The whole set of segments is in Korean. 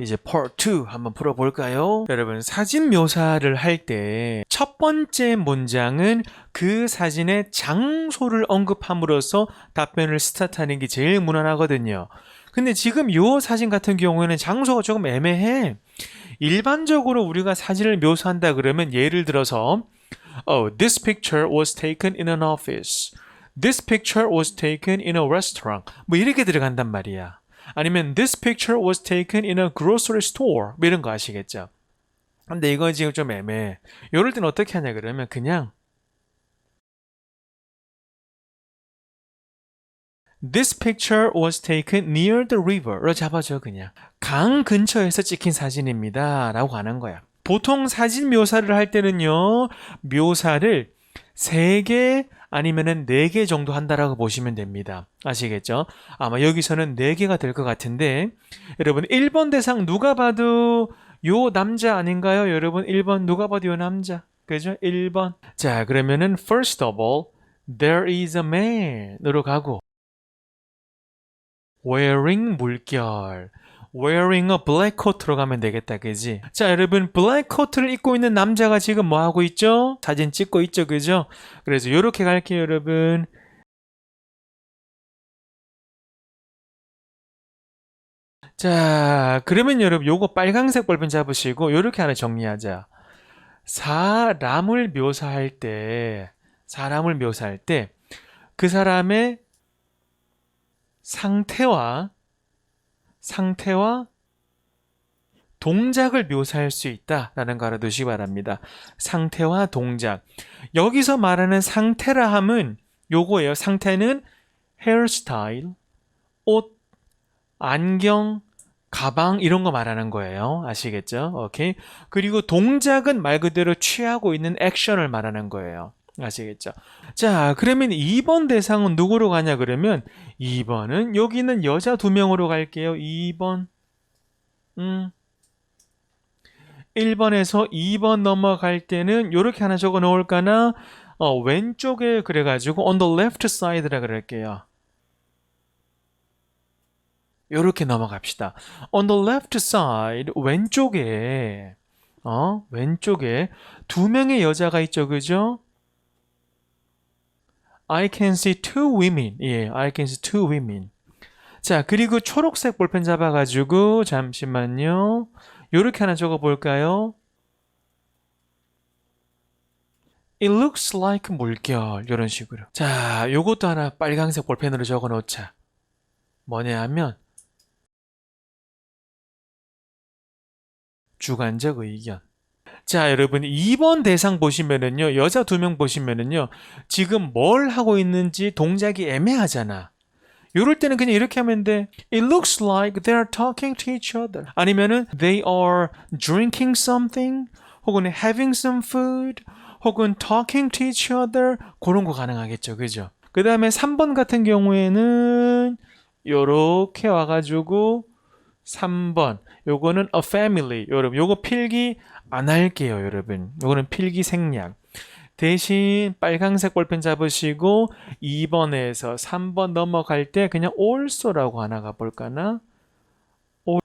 이제 part 2 한번 풀어볼까요? 여러분 사진 묘사를 할 때 첫 번째 문장은 그 사진의 장소를 언급함으로써 답변을 스타트하는 게 제일 무난하거든요. 근데 지금 요 사진 같은 경우에는 장소가 조금 애매해. 일반적으로 우리가 사진을 묘사한다 그러면 예를 들어서 Oh, this picture was taken in an office. This picture was taken in a restaurant. 뭐 이렇게 들어간단 말이야. 아니면 this picture was taken in a grocery store. 뭐 이런 거 아시겠죠? 근데 이건 지금 좀 애매해. 이럴 땐 어떻게 하냐 그러면 그냥 This picture was taken near the river로 잡아줘 그냥. 강 근처에서 찍힌 사진입니다. 라고 하는 거야. 보통 사진 묘사를 할 때는요. 묘사를 3개 아니면은 4개 정도 한다라고 보시면 됩니다. 아시겠죠? 아마 여기서는 4개가 될 것 같은데 여러분 1번 대상 누가 봐도 요 남자 아닌가요? 여러분 1번 누가 봐도 요 남자. 그죠? 1번. 자, 그러면은 first of all there is a man으로 가고 wearing 물결 wearing a black coat로 가면 되겠다 그지? 자 여러분 black coat를 입고 있는 남자가 지금 뭐 하고 있죠? 사진 찍고 있죠 그죠? 그래서 요렇게 갈게요 여러분. 자 그러면 여러분 요거 빨강색 볼펜 잡으시고 요렇게 하나 정리하자. 사람을 묘사할 때 사람을 묘사할 때 그 사람의 상태와 상태와 동작을 묘사할 수 있다라는 거 알아두시기 바랍니다. 상태와 동작. 여기서 말하는 상태라 함은 요거예요. 상태는 헤어스타일, 옷, 안경, 가방 이런 거 말하는 거예요. 아시겠죠? 오케이. 그리고 동작은 말 그대로 취하고 있는 액션을 말하는 거예요. 아시겠죠? 자, 그러면 2번 대상은 누구로 가냐 그러면 2번은 여기는 여자 두 명으로 갈게요. 2번. 음. 1번에서 2번 넘어갈 때는 이렇게 하나 적어 놓을까나? 어, 왼쪽에 그래 가지고 on the left side라 그럴게요. 요렇게 넘어갑시다. On the left side 왼쪽에 어, 왼쪽에 두 명의 여자가 있죠. 그죠? I can see two women. 예, I can see two women. 자, 그리고 초록색 볼펜 잡아가지고, 잠시만요. 요렇게 하나 적어볼까요? It looks like 물결. 이런 식으로. 자, 요것도 하나 빨강색 볼펜으로 적어 놓자. 뭐냐 하면, 주관적 의견. 자, 여러분 2번 대상 보시면은요. 여자 두 명 보시면은요. 지금 뭘 하고 있는지 동작이 애매하잖아. 요럴 때는 그냥 이렇게 하면 돼. It looks like they are talking to each other. 아니면은 they are drinking something 혹은 having some food 혹은 talking to each other 그런 거 가능하겠죠. 그죠? 그 다음에 3번 같은 경우에는 요렇게 와 가지고 3번 요거는 a family 여러분 요거 필기 안 할게요 여러분 요거는 필기 생략 대신 빨강색 볼펜 잡으시고 2번에서 3번 넘어갈 때 그냥 also라고 하나 가볼까나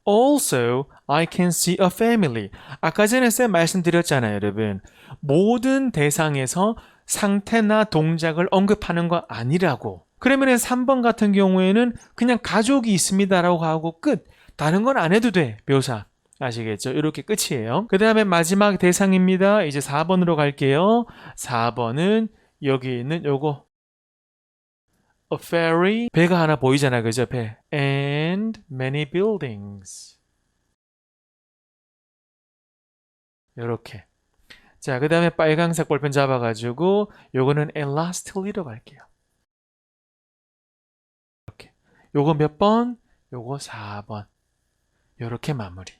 Also, I can see a family. 아까 전에 쌤 말씀드렸잖아요, 여러분. 모든 대상에서 상태나 동작을 언급하는 거 아니라고. 그러면 3번 같은 경우에는 그냥 가족이 있습니다라고 하고 끝. 다른 건 안 해도 돼, 묘사. 아시겠죠? 이렇게 끝이에요. 그 다음에 마지막 대상입니다. 이제 4번으로 갈게요. 4번은 여기 있는 요거. A ferry. 배가 하나 보이잖아, 그죠? 배. And many buildings. 요렇게. 자, 그 다음에 빨강색 볼펜 잡아가지고 요거는 and lastly로 갈게요. 요거 몇 번? 요거 4번. 요렇게 마무리.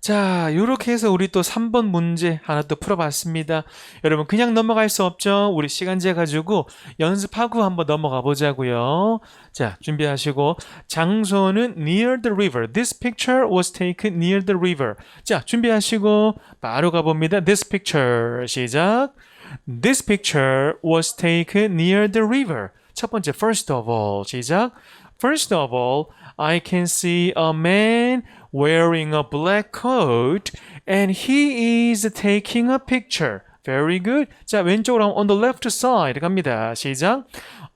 자, 요렇게 해서 우리 또 3번 문제 하나 또 풀어봤습니다. 여러분, 그냥 넘어갈 수 없죠? 우리 시간제 가지고 연습하고 한번 넘어가 보자고요. 자, 준비하시고. 장소는 near the river. This picture was taken near the river. 자, 준비하시고 바로 가봅니다. This picture. 시작. This picture was taken near the river. 첫 번째, first of all. 시작. First of all, I can see a man wearing a black coat and he is taking a picture. Very good. 자, 왼쪽으로 하면 on the left side 갑니다. 시작.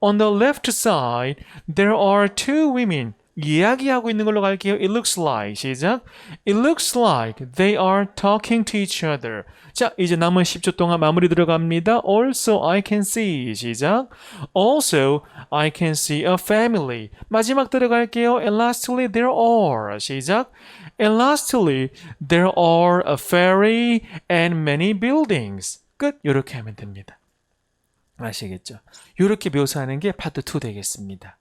On the left side, there are two women. 이야기하고 있는 걸로 갈게요. It looks like. 시작. It looks like they are talking to each other. 자, 이제 남은 10초 동안 마무리 들어갑니다. Also, I can see. 시작. Also, I can see a family. 마지막 들어갈게요. And lastly, there are. 시작. And lastly, there are a ferry and many buildings. 끝. 이렇게 하면 됩니다. 아시겠죠? 이렇게 묘사하는 게 파트 2 되겠습니다.